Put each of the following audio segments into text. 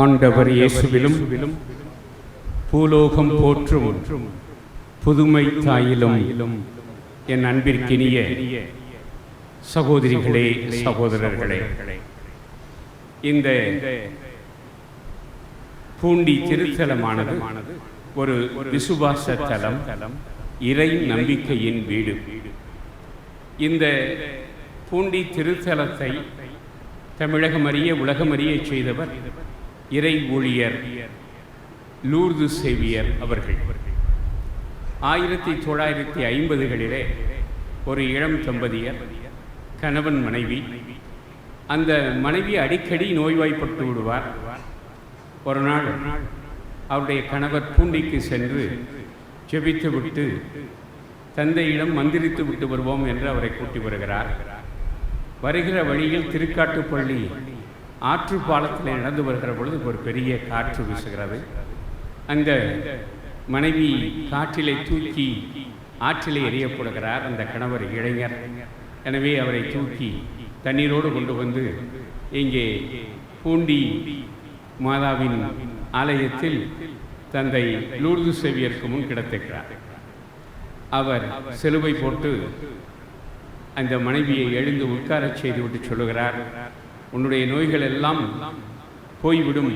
ஆண்டவர் இயேசுவிலும் பூலோகம் போற்றும் புதுமை தாயிலும் என் அன்பிற்கினிய சகோதரிகளே சகோதரர்களே. இந்த பூண்டி திருத்தலமானது ஒரு விசுவாச தலம் இறை நம்பிக்கையின் வீடு. இந்த பூண்டி திருத்தலத்தை தமிழகம் அறிய உலகம் அறிய செய்தவர் இறை ஊழியர் லூர்து சேவியர் அவர்கள். ஆயிரத்தி தொள்ளாயிரத்தி ஐம்பதுகளிலே ஒரு இளம் தம்பதியர் கணவன் மனைவி அந்த மனைவி அடிக்கடி நோய்வாய்ப்பட்டு விடுவார். ஒரு நாள் அவருடைய கணவர் பூண்டிக்கு சென்று ஜெபித்து விட்டு தந்தையிடம் மந்திரித்து விட்டு வருவோம் என்று அவரை கூட்டி வருகிறார். வருகிற வழியில் திருக்காட்டுப்பள்ளி ஆற்று பாலத்தில் நடந்து வருகிற பொழுது ஒரு பெரிய காற்று வீசுகிறது. அந்த மனைவி காற்றிலே தூக்கி ஆற்றிலே எரியப்படுகிறார் அந்த கணவர் இளைஞர். எனவே அவரை தூக்கி தண்ணீரோடு கொண்டு வந்து இங்கே பூண்டி மாதாவின் ஆலயத்தில் தந்தை லூர்து செவியருக்கு முன் கிடத்துக்கிறார் அவர் சிலுவை போட்டு அந்த மனைவியை எழுந்து உட்காரச் செய்துவிட்டு சொல்லுகிறார். உன்னுடைய நோய்கள் எல்லாம் போய்விடும்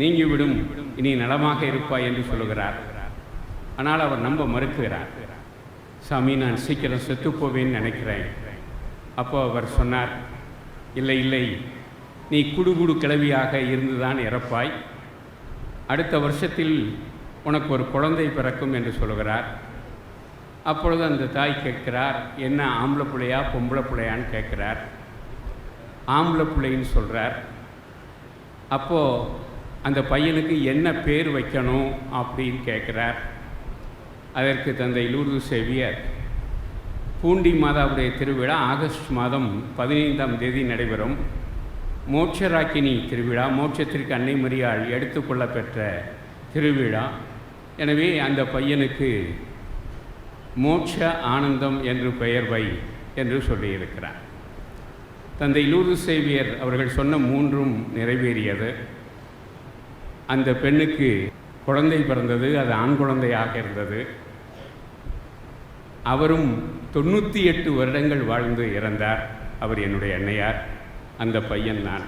நீங்கிவிடும் இனி நலமாக இருப்பாய் என்று சொல்லுகிறார். ஆனால் அவர் நம்ப மறுக்கிறார். சாமி நான் சீக்கிரம் செத்துப்போவேன்னு நினைக்கிறேன். அப்போ அவர் சொன்னார் இல்லை இல்லை நீ குடுகுடு கிளவியாக இருந்துதான் இறப்பாய். அடுத்த வருஷத்தில் உனக்கு ஒரு குழந்தை பிறக்கும் என்று சொல்லுகிறார். அப்பொழுது அந்த தாய் கேட்கிறார் என்ன ஆம்பளை பிள்ளையா பொம்பளை பிள்ளையான்னு கேட்கிறார். ஆம்பளை பிள்ளைன்னு சொல்கிறார் அப்போது அந்த பையனுக்கு என்ன பேர் வைக்கணும் அப்படின்னு கேட்குறார் அதற்கு தந்தை லூர்து சேவியர் பூண்டி மாதாவுடைய திருவிழா ஆகஸ்ட் மாதம் பதினைந்தாம் தேதி நடைபெறும். மோட்சராக்கினி திருவிழா மோட்சத்திற்கு அன்னை மரியாள் எடுத்துக்கொள்ள பெற்ற திருவிழா. எனவே அந்த பையனுக்கு மோட்ச ஆனந்தம் என்று பெயர் வை என்று சொல்லியிருக்கிறார். தந்தை லூது சேவியர் அவர்கள் சொன்ன மூன்றும் நிறைவேறியது. அந்த பெண்ணுக்கு குழந்தை பிறந்தது அது ஆண் குழந்தையாக இருந்தது. அவரும் தொண்ணூற்றி எட்டு வருடங்கள் வாழ்ந்து இறந்தார். அவர் என்னுடைய அன்னையார். அந்த பையன் நான்.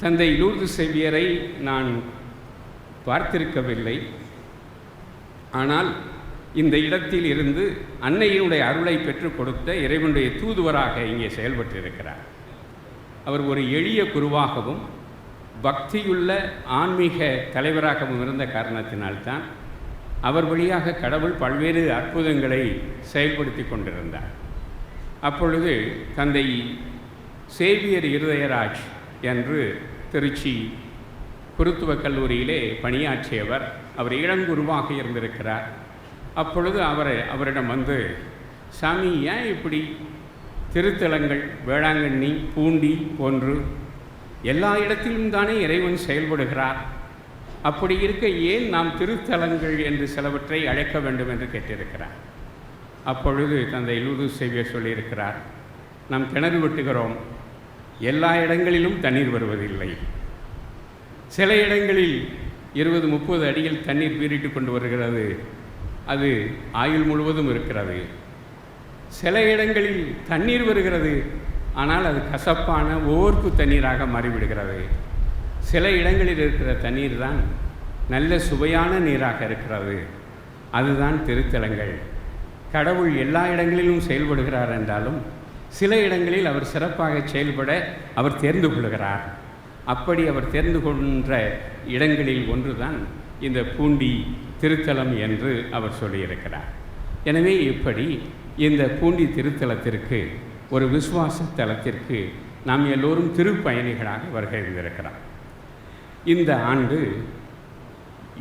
தந்தை லூர்து செவியரை நான் பார்த்திருக்கவில்லை. ஆனால் இந்த இடத்தில் இருந்து அன்னையினுடைய அருளை பெற்றுக் கொடுத்த இறைவனுடைய தூதுவராக இங்கே செயல்பட்டிருக்கிறார். அவர் ஒரு எளிய குருவாகவும் பக்தியுள்ள ஆன்மீக தலைவராகவும் இருந்த காரணத்தினால்தான் அவர் வழியாக கடவுள் பல்வேறு அற்புதங்களை செயல்படுத்தி கொண்டிருந்தார். அப்பொழுது தந்தை சேவியர் இருதயராஜ் என்று திருச்சி குருத்துவக் கல்லூரியிலே பணியாற்றியவர் அவர் இளங்குருவாக இருந்திருக்கிறார். அப்பொழுது அவரை அவரிடம் வந்து சாமி ஏன் இப்படி திருத்தலங்கள் வேளாங்கண்ணி பூண்டி போன்று எல்லா இடத்திலும் தானே இறைவன் செயல்படுகிறார்? அப்படி இருக்க ஏன் நாம் திருத்தலங்கள் என்று சிலவற்றை அழைக்க வேண்டும் என்று கேட்டிருக்கிறார். அப்பொழுது தந்தை லூது சேவியர் சொல்லியிருக்கிறார் நாம் கிணறு வெட்டுகிறோம். எல்லா இடங்களிலும் தண்ணீர் வருவதில்லை. சில இடங்களில் இருபது முப்பது அடியில் தண்ணீர் பீறிட்டு கொண்டு வருகிறது. அது ஆயுள் முழுவதும் இருக்கிறது. சில இடங்களில் தண்ணீர் வருகிறது. ஆனால் அது கசப்பான ஓர்ப்பு தண்ணீராக மாறிவிடுகிறது. சில இடங்களில் இருக்கிற தண்ணீர் தான் நல்ல சுவையான நீராக இருக்கிறது. அதுதான் திருத்தலங்கள். கடவுள் எல்லா இடங்களிலும் செயல்படுகிறார் என்றாலும் சில இடங்களில் அவர் சிறப்பாக செயல்பட அவர் தேர்ந்து கொள்கிறார். அப்படி அவர் தேர்ந்து கொள்கின்ற இடங்களில் ஒன்றுதான் இந்த பூண்டி திருத்தலம் என்று அவர் சொல்லியிருக்கிறார். எனவே இப்படி இந்த பூண்டி திருத்தலத்திற்கு ஒரு விசுவாச தலத்திற்கு நாம் எல்லோரும் திருப்பயணிகளாக வருகை இருந்திருக்கிறோம் இந்த ஆண்டு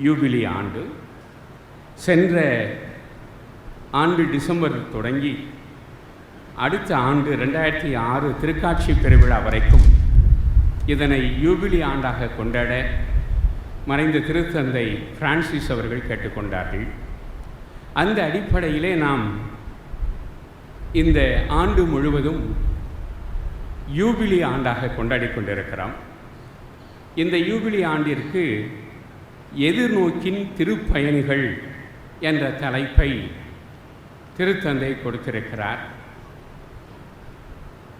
யூபிலி ஆண்டு சென்ற ஆண்டு டிசம்பர் தொடங்கி அடுத்த ஆண்டு ரெண்டாயிரத்தி ஆறு திருக்காட்சி பெருவிழா வரைக்கும் இதனை யூபிலி ஆண்டாக கொண்டாட மறைந்த திருத்தந்தை பிரான்சிஸ் அவர்கள் கேட்டுக்கொண்டார்கள். அந்த அடிப்படையிலே நாம் இந்த ஆண்டு முழுவதும் யூபிலி ஆண்டாக கொண்டாடி கொண்டிருக்கிறோம். இந்த யூபிலி ஆண்டிற்கு எதிர்நோக்கின் திருப்பயணிகள் என்ற தலைப்பை திருத்தந்தை கொடுத்திருக்கிறார்.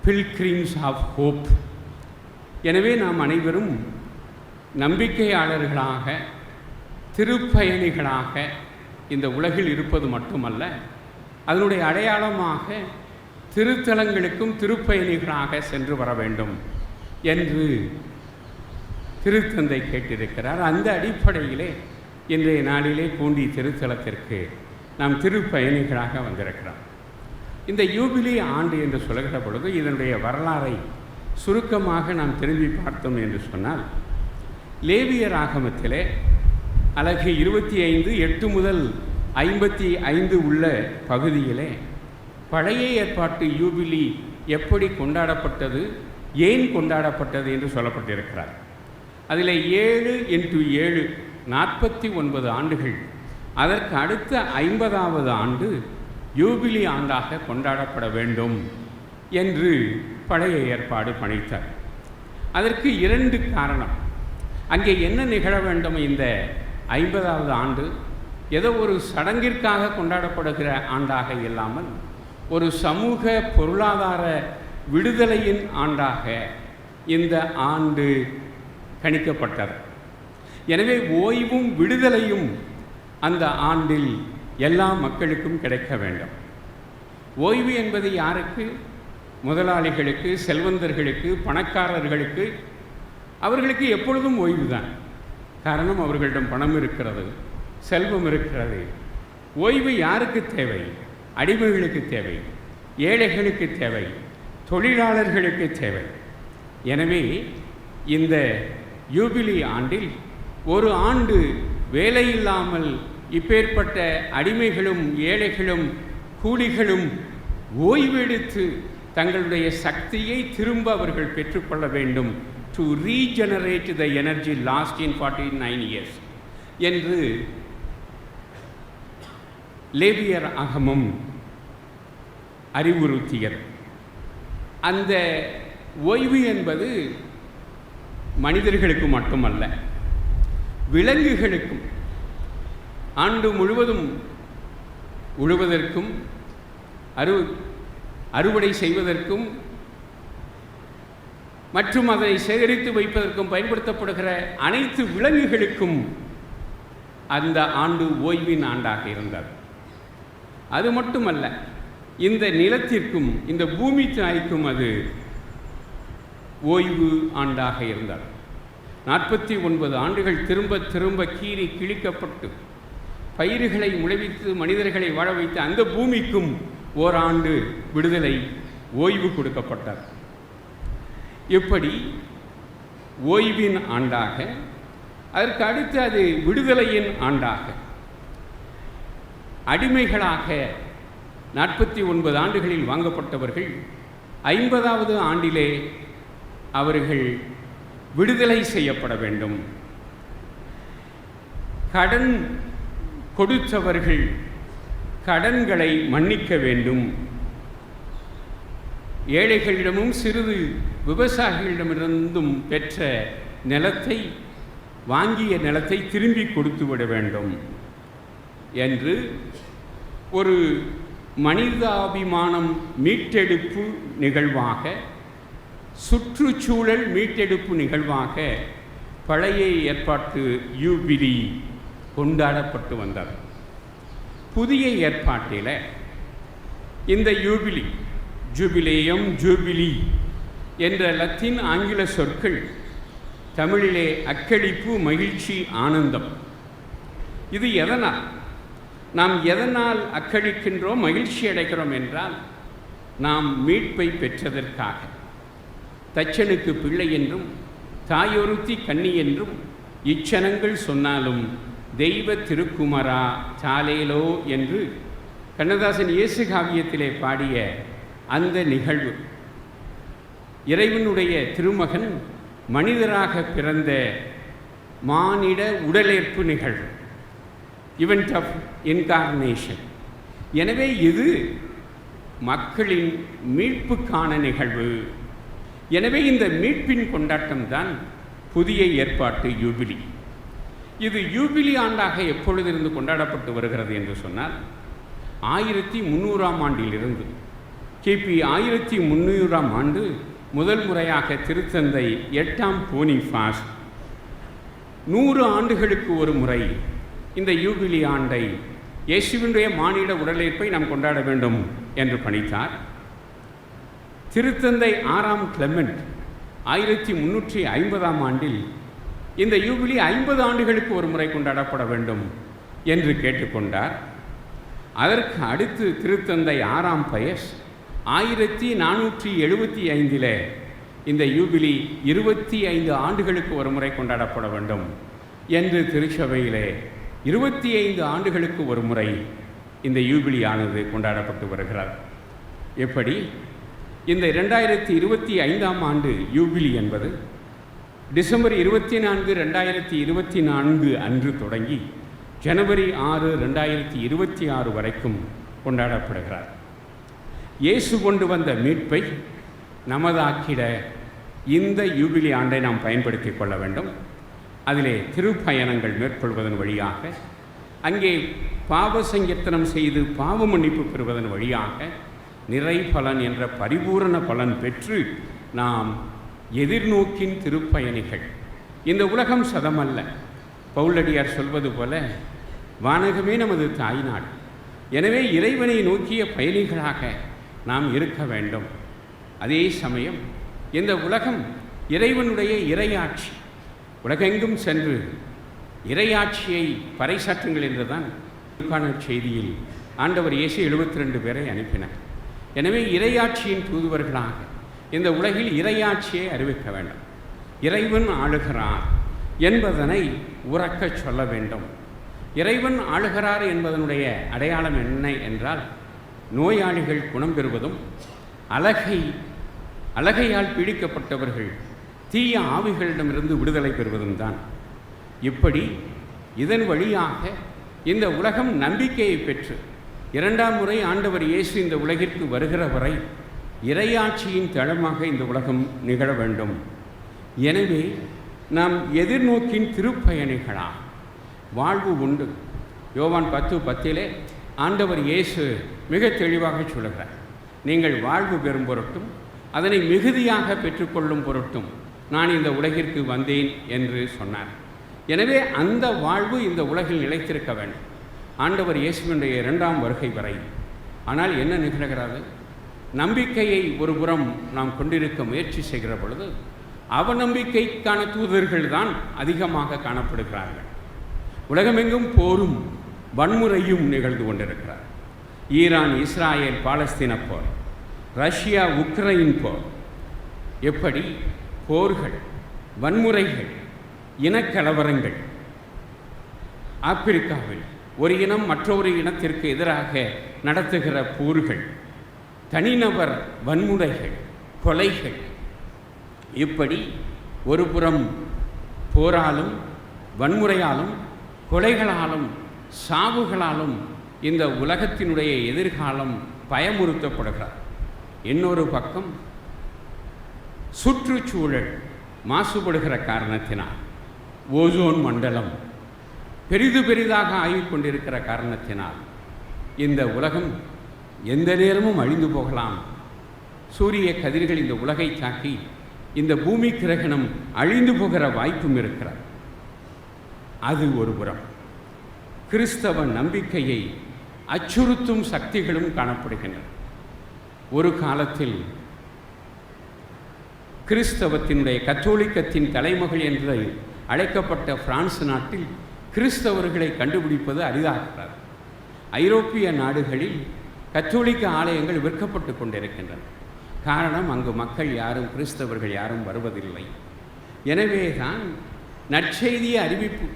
பில்கிரீம்ஸ் ஆஃப் ஹோப் எனவே நாம் அனைவரும் நம்பிக்கையாளர்களாக திருப்பயணிகளாக இந்த உலகில் இருப்பது மட்டுமல்ல அதனுடைய அடையாளமாக திருத்தலங்களுக்கும் திருப்பயணிகளாக சென்று வர வேண்டும் என்று திருத்தந்தை கேட்டிருக்கிறார். அந்த அடிப்படையிலே இன்றைய நாளிலே பூண்டி திருத்தலத்திற்கு நாம் திருப்பயணிகளாக வந்திருக்கிறோம். இந்த யூபிலி ஆண்டு என்று சொல்கிற பொழுது இதனுடைய வரலாறை சுருக்கமாக நாம் திரும்பி பார்த்தோம் என்று சொன்னால் லேவியர் ஆகமத்திலே அழகு இருபத்தி ஐந்து எட்டு முதல் ஐம்பத்தி ஐந்து உள்ள பகுதியிலே பழைய ஏற்பாட்டு யூபிலி எப்படி கொண்டாடப்பட்டது ஏன் கொண்டாடப்பட்டது என்று சொல்லப்பட்டிருக்கிறார். அதில் ஏழு இன்ட்டு ஏழு நாற்பத்தி ஒன்பது ஆண்டுகள் அதற்கு அடுத்த ஐம்பதாவது ஆண்டு யூபிலி ஆண்டாக கொண்டாடப்பட வேண்டும் என்று பழைய ஏற்பாடு பணித்தார். அதற்கு இரண்டு காரணம். அங்கே என்ன நிகழ வேண்டும் இந்த ஐம்பதாவது ஆண்டு? ஏதோ ஒரு சடங்கிற்காக கொண்டாடப்படுகிற ஆண்டாக இல்லாமல் ஒரு சமூக பொருளாதார விடுதலையின் ஆண்டாக இந்த ஆண்டு கணிக்கப்பட்டது. எனவே ஓய்வும் விடுதலையும் அந்த ஆண்டில் எல்லா மக்களுக்கும் கிடைக்க வேண்டும். ஓய்வு என்பது யாருக்கு? முதலாளிகளுக்கு செல்வந்தர்களுக்கு பணக்காரர்களுக்கு அவர்களுக்கு எப்பொழுதும் ஓய்வு தான் காரணம் அவர்களிடம் பணம் இருக்கிறது செல்வம் இருக்கிறது. ஓய்வு யாருக்கு தேவை? அடிமைகளுக்கு தேவை ஏழைகளுக்கு தேவை தொழிலாளர்களுக்கு தேவை. எனவே இந்த யூபிலி ஆண்டில் ஒரு ஆண்டு வேலையில்லாமல் இப்பேற்பட்ட அடிமைகளும் ஏழைகளும் கூலிகளும் ஓய்வெடுத்து தங்களுடைய சக்தியை திரும்ப அவர்கள் பெற்றுக்கொள்ள வேண்டும். To regenerate the energy lost in forty nine years என்று லேவியர் அகமும் அறிவுறுத்தியது. அந்த ஓய்வு என்பது மனிதர்களுக்கு மட்டுமல்ல விலங்குகளுக்கும் ஆண்டு முழுவதும் உழுவதற்கும் அறு அறுவடை செய்வதற்கும் மற்றும் அதை சேகரித்து வைப்பதற்கும் பயன்படுத்தப்படுகிற அனைத்து விலங்குகளுக்கும் அந்த ஆண்டு ஓய்வின் ஆண்டாக இருந்தது. அது மட்டுமல்ல இந்த நிலத்திற்கும் இந்த பூமி தாய்க்கும் அது ஓய்வு ஆண்டாக இருந்தது. நாற்பத்தி ஒன்பது ஆண்டுகள் திரும்ப திரும்ப கீறி கிழிக்கப்பட்டு பயிர்களை முளைவித்து மனிதர்களை வாழ வைத்த அந்த பூமிக்கும் ஓராண்டு விடுதலை ஓய்வு கொடுக்கப்பட்டது. இப்படி ஓய்வின் ஆண்டாக அதற்கு அடுத்து அது விடுதலையின் ஆண்டாக. அடிமைகளாக நாற்பத்தி ஒன்பது ஆண்டுகளில் வாங்கப்பட்டவர்கள் ஐம்பதாவது ஆண்டிலே அவர்கள் விடுதலை செய்யப்பட வேண்டும். கடன் கொடுத்தவர்கள் கடன்களை மன்னிக்க வேண்டும். ஏழைகளிடமும் சிறிது விவசாயிகளிடமிருந்தும் பெற்ற நிலத்தை வாங்கிய நிலத்தை திரும்பி கொடுத்து விட வேண்டும் என்று ஒரு மனிதாபிமானம் மீட்டெடுப்பு நிகழ்வாக சுற்றுச்சூழல் மீட்டெடுப்பு நிகழ்வாக பழைய ஏற்பாட்டு யூபிலி கொண்டாடப்பட்டு வந்தது. புதிய ஏற்பாட்டில் இந்த யூபிலி ஜூபிலேயம் ஜூபிலி என்ற லத்தீன் ஆங்கில சொற்கள் தமிழிலே அக்களிப்பு மகிழ்ச்சி ஆனந்தம். இது எதனால்? நாம் எதனால் அக்களிக்கின்றோம் மகிழ்ச்சி அடைகிறோம் என்றால் நாம் மீட்பை பெற்றதற்காக. தச்சனுக்கு பிள்ளை என்றும் தாயொருத்தி கன்னி என்றும் இச்சனங்கள் சொன்னாலும் தெய்வ திருக்குமரா சாலேலோ என்று கண்ணதாசன் இயேசு காவியத்திலே பாடிய அந்த நிகழ்வு. இறைவனுடைய திருமகன் மனிதராக பிறந்த மானிட உடலேற்பு நிகழ்வு இவெண்ட் ஆஃப் இன்கார்னேஷன் எனவே இது மக்களின் மீட்புக்கான நிகழ்வு. எனவே இந்த மீட்பின் கொண்டாட்டம் தான் புதிய ஏற்பாட்டு யூபிலி. இது யூபிலி ஆண்டாக எப்பொழுதிருந்து கொண்டாடப்பட்டு வருகிறது என்று சொன்னால் ஆயிரத்தி முந்நூறாம் ஆண்டிலிருந்து. கிபி ஆயிரத்தி முந்நூறாம் ஆண்டு முதல் முறையாக திருத்தந்தை எட்டாம் போனிஃபாஸ். நூறு ஆண்டுகளுக்கு ஒரு முறை இந்த யூபிலி ஆண்டை இயேசுவினுடைய மானிட உடலேற்பை நாம் கொண்டாட வேண்டும் என்று பணித்தார். திருத்தந்தை ஆறாம் கிளமெண்ட் ஆயிரத்தி முன்னூற்றி ஐம்பதாம் ஆண்டில் இந்த யூபிலி ஐம்பது ஆண்டுகளுக்கு ஒரு முறை கொண்டாடப்பட வேண்டும் என்று கேட்டுக்கொண்டார். அதற்கு அடுத்து திருத்தந்தை ஆறாம் பயஸ் ஆயிரத்தி நானூற்றி எழுபத்தி ஐந்தில் இந்த யூபிலி இருபத்தி ஐந்து ஆண்டுகளுக்கு ஒரு முறை கொண்டாடப்பட வேண்டும். என்று திருச்சபையிலே இருபத்தி ஐந்து ஆண்டுகளுக்கு ஒரு முறை இந்த யூபிலி ஆனது கொண்டாடப்பட்டு வருகிறார். எப்படி? இந்த இரண்டாயிரத்தி இருபத்தி ஐந்தாம் ஆண்டு யூபிலி என்பது டிசம்பர் இருபத்தி நான்கு ரெண்டாயிரத்தி இருபத்தி நான்கு அன்று தொடங்கி ஜனவரி ஆறு ரெண்டாயிரத்தி இருபத்தி ஆறு வரைக்கும் கொண்டாடப்படுகிறார். இயேசு கொண்டு வந்த மீட்பை நமதாக்கிட இந்த யூபிலி ஆண்டை நாம் பயன்படுத்தி கொள்ள வேண்டும். அதிலே திருப்பயணங்கள் மேற்கொள்வதன் வழியாக அங்கே பாவ சங்கீர்த்தனம் செய்து பாவ மன்னிப்பு பெறுவதன் வழியாக நிறை பலன் என்ற பரிபூரண பலன் பெற்று நாம் எதிர்நோக்கின் திருப்பயணிகள். இந்த உலகம் சதமல்ல. பவுலடியார் சொல்வது போல வானகமே நமது தாய்நாடு எனவே இறைவனை நோக்கிய பயணிகளாக நாம் இருக்க வேண்டும். அதே சமயம் இந்த உலகம் இறைவனுடைய இறையாட்சி உலகெங்கும் சென்று இறையாட்சியை பறைசாற்றுங்கள் என்றுதான் இதுக்கான செய்தியில் ஆண்டவர் இயேசு எழுபத்தி ரெண்டு பேரை அனுப்பினார். எனவே இறையாட்சியின் தூதுவர்களாக இந்த உலகில் இறையாட்சியை அறிவிக்க வேண்டும். இறைவன் ஆளுகிறார் என்பதனை உறக்கச் சொல்ல வேண்டும். இறைவன் ஆளுகிறார் என்பதனுடைய அடையாளம் என்ன என்றால் நோயாளிகள் குணம் பெறுவதும் அழகை அழகையால் பீடிக்கப்பட்டவர்கள் தீய ஆவிகளிடமிருந்து விடுதலை பெறுவதும் தான். இப்படி இதன் வழியாக இந்த உலகம் நம்பிக்கையை பெற்று இரண்டாம் முறை ஆண்டவர் இயேசு இந்த உலகிற்கு வருகிற வரை இறையாட்சியின் தளமாக இந்த உலகம் நிகழ வேண்டும். எனவே நாம் எதிர்நோக்கின் திருப்பயணிகளா வாழ்வு உண்டு. யோவான் பத்து பத்திலே ஆண்டவர் இயேசு மிக தெளிவாக சொல்லுகிறார். நீங்கள் வாழ்வு பெறும் பொருட்டும் அதனை மிகுதியாக பெற்றுக்கொள்ளும் பொருட்டும் நான் இந்த உலகிற்கு வந்தேன் என்று சொன்னார். எனவே அந்த வாழ்வு இந்த உலகில் நிலைத்திருக்க வேண்டும். ஆண்டவர் இயேசுவினுடைய இரண்டாம் வருகை வரை. ஆனால் என்ன நிகழ்கிறது? நம்பிக்கையை ஒருபுறம் நாம் கொண்டிருக்க முயற்சி செய்கிற பொழுது அவநம்பிக்கைக்கான தூதர்கள் தான் அதிகமாக காணப்படுகிறார்கள். உலகமெங்கும் போரும் வன்முறையும் நிகழ்ந்து கொண்டிருக்கிறார். ஈரான் இஸ்ராயேல் பாலஸ்தீன போர் ரஷ்யா உக்ரைன் போர். எப்படி? போர்கள் வன்முறைகள் இனக்கலவரங்கள். ஆப்பிரிக்காவில் ஒரு இனம் மற்றொரு இனத்திற்கு எதிராக நடத்துகிற போர்கள் தனிநபர் வன்முறைகள் கொலைகள். இப்படி ஒரு புறம் போராலும் வன்முறையாலும் கொலைகளாலும் சாவுகளாலும் இந்த உலகத்தினுடைய எதிர்காலம் பயமுறுத்தப்படுகிறார். இன்னொரு பக்கம் சுற்றுச்சூழல் மாசுபடுகிற காரணத்தினால் ஓசோன் மண்டலம் பெரிது பெரிதாக ஆகிக் கொண்டிருக்கிற காரணத்தினால் இந்த உலகம் எந்த நேரமும் அழிந்து போகலாம். சூரிய கதிர்கள் இந்த உலகை தாக்கி இந்த பூமி கிரகணம் அழிந்து போகிற வாய்ப்பும் இருக்கிறது. அது ஒரு புறம். கிறிஸ்தவ நம்பிக்கையை அச்சுறுத்தும் சக்திகளும் காணப்படுகின்றன. ஒரு காலத்தில் கிறிஸ்தவத்தினுடைய கத்தோலிக்கத்தின் தலைமகள் என்று அழைக்கப்பட்ட பிரான்ஸ் நாட்டில் கிறிஸ்தவர்களை கண்டுபிடிப்பது அரிதாகிறார் ஐரோப்பிய நாடுகளில் கத்தோலிக்க ஆலயங்கள் விற்கப்பட்டு கொண்டிருக்கின்றன. காரணம் அங்கு மக்கள் யாரும் கிறிஸ்தவர்கள் யாரும் வருவதில்லை. எனவே தான் நற்செய்திய அறிவிப்பு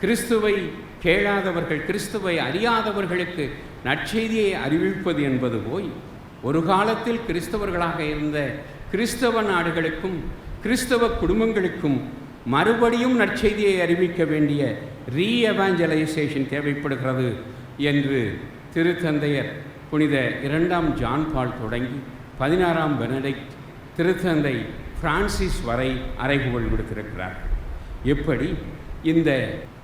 கிறிஸ்துவை கேளாதவர்கள் கிறிஸ்துவை அறியாதவர்களுக்கு நற்செய்தியை அறிவிப்பது என்பது போய் ஒரு காலத்தில் கிறிஸ்தவர்களாக இருந்த கிறிஸ்தவ நாடுகளுக்கும் கிறிஸ்தவ குடும்பங்களுக்கும் மறுபடியும் நற்செய்தியை அறிவிக்க வேண்டிய ரீஎவாஞ்சலைசேஷன் தேவைப்படுகிறது என்று திருத்தந்தையர் புனித இரண்டாம் ஜான் பால் தொடங்கி பதினாறாம் பெனடிக்ட் திருத்தந்தை பிரான்சிஸ் வரை அறைகூவல் விடுத்திருக்கிறார். எப்படி? இந்த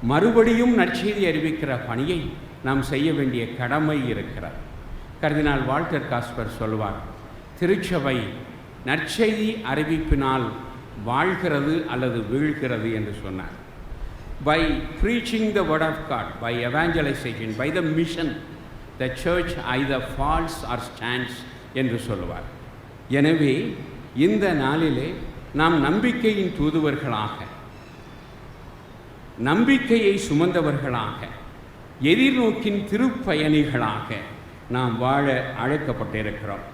மறுபடியும் நற்செய்தி அறிவிக்கிற பணியை நாம் செய்ய வேண்டிய கடமை இருக்கிறார் கர்தினால் வால்டர் காஸ்பர் சொல்வார் திருச்சபை நற்செய்தி அறிவிப்பினால் வாழ்கிறது அல்லது வீழ்கிறது என்று சொன்னார். By preaching the word of God by evangelisation by the mission the church either falls or stands என்று சொல்லுவார் எனவே இந்த நாளிலே நாம் நம்பிக்கையின் தூதுவர்களாக நம்பிக்கையை சுமந்தவர்களாக எதிர்நோக்கின் திருப்பயணிகளாக நாம் வாழ அழைக்கப்பட்டிருக்கிறோம்.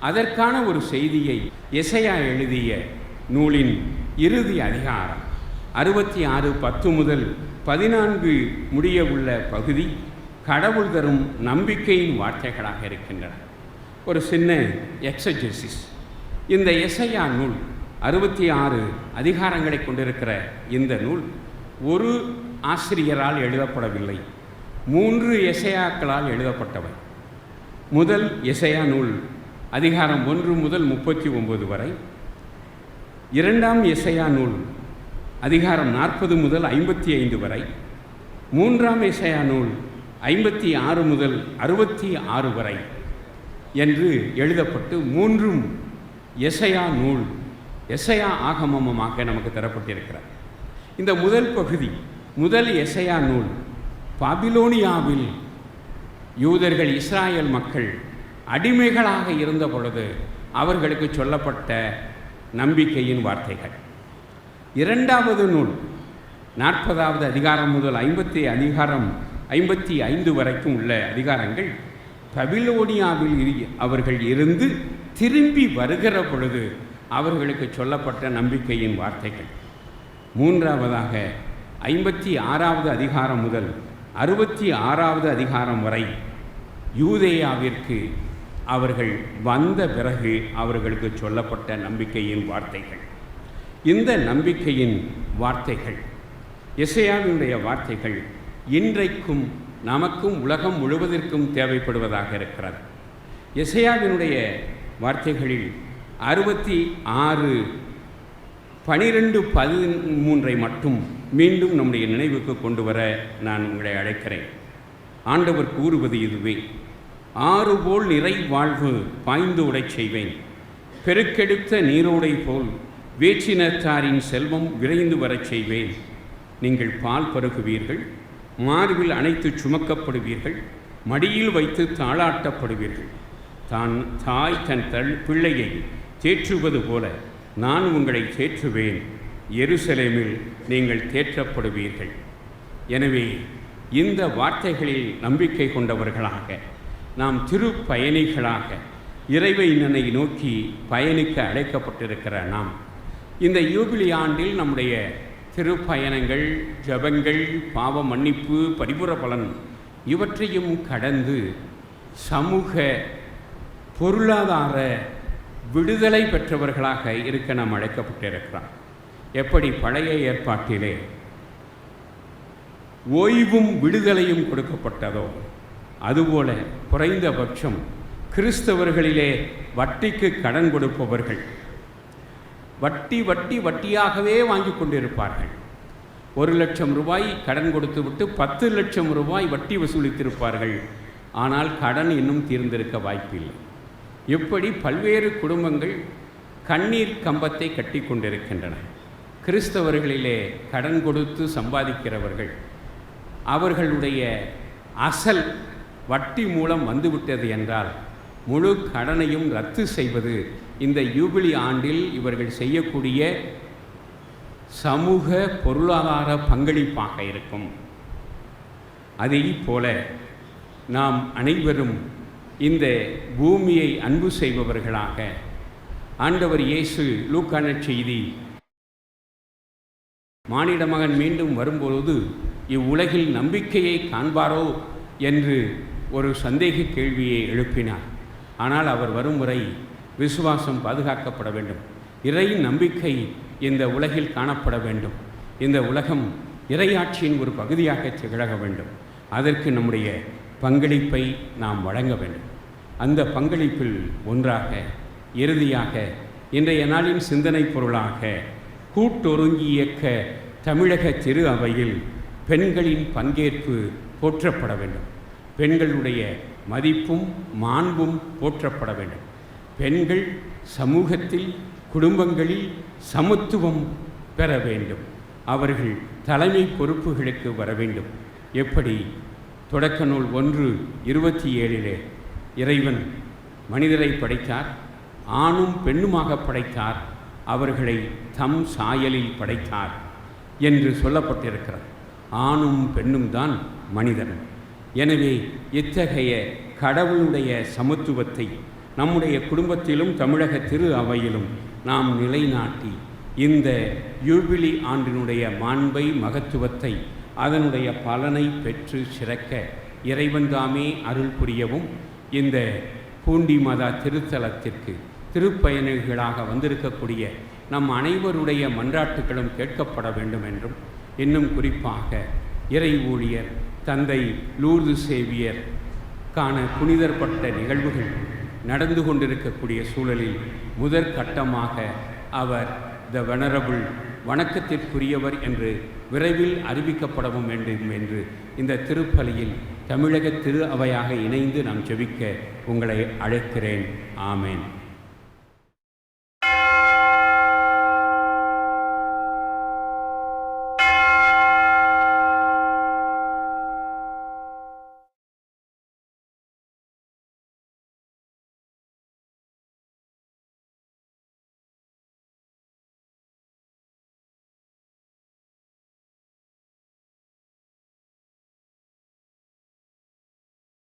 அதற்கான ஒரு செய்தியை எசையா எழுதிய நூலின் இறுதி அதிகாரம் அறுபத்தி ஆறு பத்து முதல் பதினான்கு முடிய உள்ள பகுதி கடவுள் தரும் நம்பிக்கையின் வார்த்தைகளாக இருக்கின்றன. ஒரு சின்ன எக்ஸஜெசிஸ் இந்த எசையா நூல் அறுபத்தி ஆறு அதிகாரங்களை கொண்டிருக்கிற இந்த நூல் ஒரு ஆசிரியரால் எழுதப்படவில்லை. மூன்று எசையாக்களால் எழுதப்பட்டவை. முதல் எசையா நூல் அதிகாரம் ஒன்று முதல் முப்பத்தி ஒம்பது வரை. இரண்டாம் எசையா நூல் அதிகாரம் நாற்பது முதல் ஐம்பத்தி ஐந்து வரை. மூன்றாம் எசையா நூல் ஐம்பத்தி ஆறு முதல் அறுபத்தி ஆறு வரை என்று எழுதப்பட்டு மூன்றும் எசையா நூல் எசையா ஆகமமாக நமக்கு தரப்பட்டிருக்கிறார் இந்த முதல் பகுதி முதல் எசையா நூல். பாபிலோனியாவில் யூதர்கள் இஸ்ராயல் மக்கள் அடிமைகளாக இருந்த பொழுது அவர்களுக்கு சொல்லப்பட்ட நம்பிக்கையின் வார்த்தைகள். இரண்டாவது நூல் நாற்பதாவது அதிகாரம் முதல் ஐம்பத்தி அதிகாரம் ஐம்பத்தி ஐந்து வரைக்கும் உள்ள அதிகாரங்கள் பபிலோனியாவில் இரு- அவர்கள் இருந்து திரும்பி வருகிற பொழுது அவர்களுக்கு சொல்லப்பட்ட நம்பிக்கையின் வார்த்தைகள். மூன்றாவதாக ஐம்பத்தி ஆறாவது அதிகாரம் முதல் அறுபத்தி ஆறாவது அதிகாரம் வரை யூதேயாவிற்கு அவர்கள் வந்த பிறகு அவர்களுக்கு சொல்லப்பட்ட நம்பிக்கையின் வார்த்தைகள். இந்த நம்பிக்கையின் வார்த்தைகள் இசையாவினுடைய வார்த்தைகள் இன்றைக்கும் நமக்கும் உலகம் முழுவதற்கும் தேவைப்படுவதாக இருக்கிறது. இசையாவினுடைய வார்த்தைகளில் அறுபத்தி ஆறு பனிரெண்டு பதிமூன்றை மட்டும் மீண்டும் நம்முடைய நினைவுக்கு கொண்டு வர நான் உங்களை அழைக்கிறேன். ஆண்டவர் கூறுவது இதுவே. ஆறு போல் நிறை வாழ்வு பாய்ந்து உடைச் செய்வேன். பெருக்கெடுத்த நீரோடை போல் வேச்சினத்தாரின் செல்வம் விரைந்து வரச் செய்வேன். நீங்கள் பால் பருகுவீர்கள் மார்பில் அனைத்து சுமக்கப்படுவீர்கள் மடியில் வைத்து தாளாட்டப்படுவீர்கள். தான் தாய் தன் தள் பிள்ளையை தேற்றுவது போல நான் உங்களை தேற்றுவேன். எருசலேமில் நீங்கள் தேற்றப்படுவீர்கள். எனவே இந்த வார்த்தைகளில் நம்பிக்கை கொண்டவர்களாக நாம் திருப்பயணிகளாக இறைவனை நோக்கி பயணிக்க அழைக்கப்பட்டிருக்கிற நாம் இந்த யூபிலி ஆண்டில் நம்முடைய திருப்பயணங்கள் ஜபங்கள் பாவ மன்னிப்பு பரிபுர பலன் இவற்றையும் கடந்து சமூக பொருளாதார விடுதலை பெற்றவர்களாக இருக்க நாம் அழைக்கப்பட்டிருக்கிறோம். எப்படி? பழைய ஏற்பாட்டிலே ஓய்வும் விடுதலையும் கொடுக்கப்பட்டதோ அதுபோல குறைந்தபட்சம் கிறிஸ்தவர்களிலே வட்டிக்கு கடன் கொடுப்பவர்கள் வட்டி வட்டி வட்டியாகவே வாங்கி கொண்டிருப்பார்கள். ஒரு லட்சம் ரூபாய் கடன் கொடுத்துவிட்டு பத்து லட்சம் ரூபாய் வட்டி வசூலித்திருப்பார்கள். ஆனால் கடன் இன்னும் தீர்ந்திருக்க வாய்ப்பில்லை. இப்படி பல்வேறு குடும்பங்கள் கண்ணீர் கம்பத்தை கட்டி கொண்டிருக்கின்றன கிறிஸ்தவர்களிலே கடன் கொடுத்து சம்பாதிக்கிறவர்கள் அவர்களுடைய அசல் வட்டி மூலம் வந்துவிட்டது என்றால் முழு கடனையும் ரத்து செய்வது இந்த யூபிலி ஆண்டில் இவர்கள் செய்யக்கூடிய சமூக பொருளாதார பங்களிப்பாக இருக்கும். அதே போல நாம் அனைவரும் இந்த பூமியை அன்பு செய்பவர்களாக ஆண்டவர் இயேசு லூக்கான செய்தி. மானிட மகன் மீண்டும் வரும்பொழுது இவ்வுலகில் நம்பிக்கையை காண்பாரோ என்று ஒரு சந்தேக கேள்வியை எழுப்பினார். ஆனால் அவர் வரும் முறை விசுவாசம் பாதுகாக்கப்பட வேண்டும். இறை நம்பிக்கை இந்த உலகில் காணப்பட வேண்டும். இந்த உலகம் இறையாட்சியின் ஒரு பகுதியாக திகழக வேண்டும். அதற்கு நம்முடைய பங்களிப்பை நாம் வழங்க வேண்டும். அந்த பங்களிப்பில் ஒன்றாக இறுதியாக இன்றைய நாளின் சிந்தனை பொருளாக கூட்டொருங்கி இயக்க தமிழக திரு அவையில் பெண்களின் பங்கேற்பு போற்றப்பட வேண்டும். பெண்களுடைய மதிப்பும் மாண்பும் போற்றப்பட வேண்டும். பெண்கள் சமூகத்தில் குடும்பங்களில் சமத்துவம் பெற வேண்டும். அவர்கள் தலைமை பொறுப்புகளுக்கு வர வேண்டும். எப்படி? தொடக்க நூல் ஒன்று இருபத்தி ஏழிலே இறைவன் மனிதரை படைத்தார் ஆணும் பெண்ணுமாக படைத்தார் அவர்களை தம் சாயலில் படைத்தார் என்று சொல்லப்பட்டிருக்கிறது. ஆணும் பெண்ணும் தான் மனிதன். எனவே இத்தகைய கடவுளுடைய சமத்துவத்தை நம்முடைய குடும்பத்திலும் தமிழக திரு அவையிலும் நாம் நிலைநாட்டி இந்த யூபிலி ஆண்டினுடைய மாண்பை மகத்துவத்தை அதனுடைய பலனை பெற்று சிறக்க இறைவன் தாமே அருள் புரியவும் இந்த பூண்டி மாதா திருத்தலத்திற்கு திருப்பயணிகளாக வந்திருக்கக்கூடிய நம் அனைவருடைய மன்றாட்டுகளும் கேட்கப்பட வேண்டும் என்றும் இன்னும் குறிப்பாக இறை ஊழியர் தந்தை லூர்து சேவியர் காண புனிதர்பட்ட நிகழ்வுகள் நடந்து கொண்டிருக்கக்கூடிய சூழலில் முதற்கட்டமாக அவர் த வெனரபிள் வணக்கத்திற்குரியவர் என்று விரைவில் அறிவிக்கப்படவும் வேண்டும் என்று இந்த திருப்பலியில் தமிழக திரு அவையாக இணைந்து நாம் ஜெபிக்க உங்களை அழைக்கிறேன். ஆமேன்.